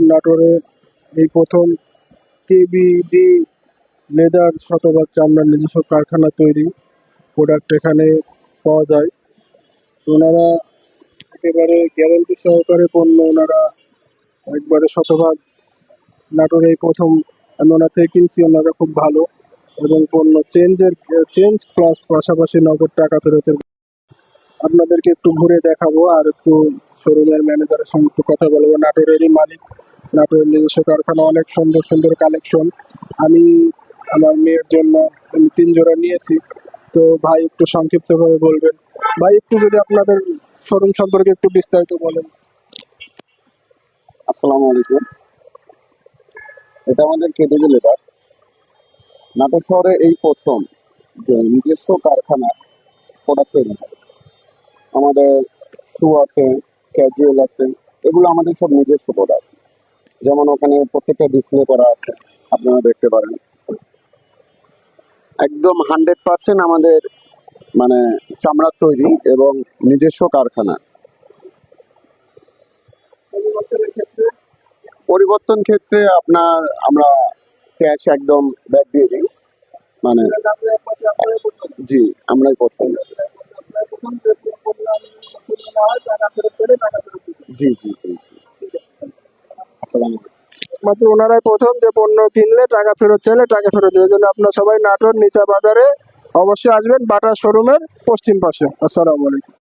নাটোরে এই প্রথম কেবিডি লেদার শতভাগ চামড়ার নিজস্ব কারখানা তৈরি প্রোডাক্ট এখানে পাওয়া যায়। তো ওনারা একেবারে গ্যারেন্টি সহকারে পণ্য ওনারা একবারে শতভাগ নাটোরে এই প্রথম আমি ওনার থেকে কিনছি ওনারা খুব ভালো এবং পণ্য চেঞ্জের চেঞ্জ প্লাস পাশাপাশি নগদ টাকা ফেরতের আপনাদেরকে একটু ঘুরে দেখাবো আর একটু শোরুমের ম্যানেজারের সঙ্গে একটু কথা বলব। নাটোরেরই মালিক নাটোরের নিজস্ব কারখানা, অনেক সুন্দর সুন্দর কালেকশন আমি আমার মেয়ের জন্য আমি তিন জোড়া নিয়েছি। তো ভাই একটু সংক্ষিপ্তভাবে বলবেন। ভাই, একটু যদি আপনাদের শোরুম সম্পর্কে একটু বিস্তারিত বলেন। আসসালামু আলাইকুম। এটা আমাদের কেডিবি লেবার নাটোর শহরে এই প্রথম যে নিজস্ব কারখানা প্রোডাক্ট তৈরি হয়। আমাদের শু আছে ক্যাজুয়াল আছে, এগুলো আমাদের সব নিজস্ব প্রোডাক্ট যেমন ওখানে প্রত্যেকটা ডিসপ্লে করা আছে, আপনারা দেখতে পারেন। একদম হান্ড্রেড পার্সেন্ট আমাদের মানে চামড়ার তৈরি এবং নিজস্ব কারখানা। পরিবর্তন ক্ষেত্রে আপনার, আমরা ক্যাশ একদম ব্যাক দিয়ে দিই। মানে জি, আমরাই প্রথম। জি জি জি। মাত্র ওনারাই প্রথম যে পণ্য কিনলে টাকা ফেরত চাইলে টাকা ফেরত দেবে। জন্য আপনারা সবাই নাটোর, নিচা বাজারে অবশ্যই আসবেন বাটা শোরুমের পশ্চিম পাশে। আসসালামু আলাইকুম।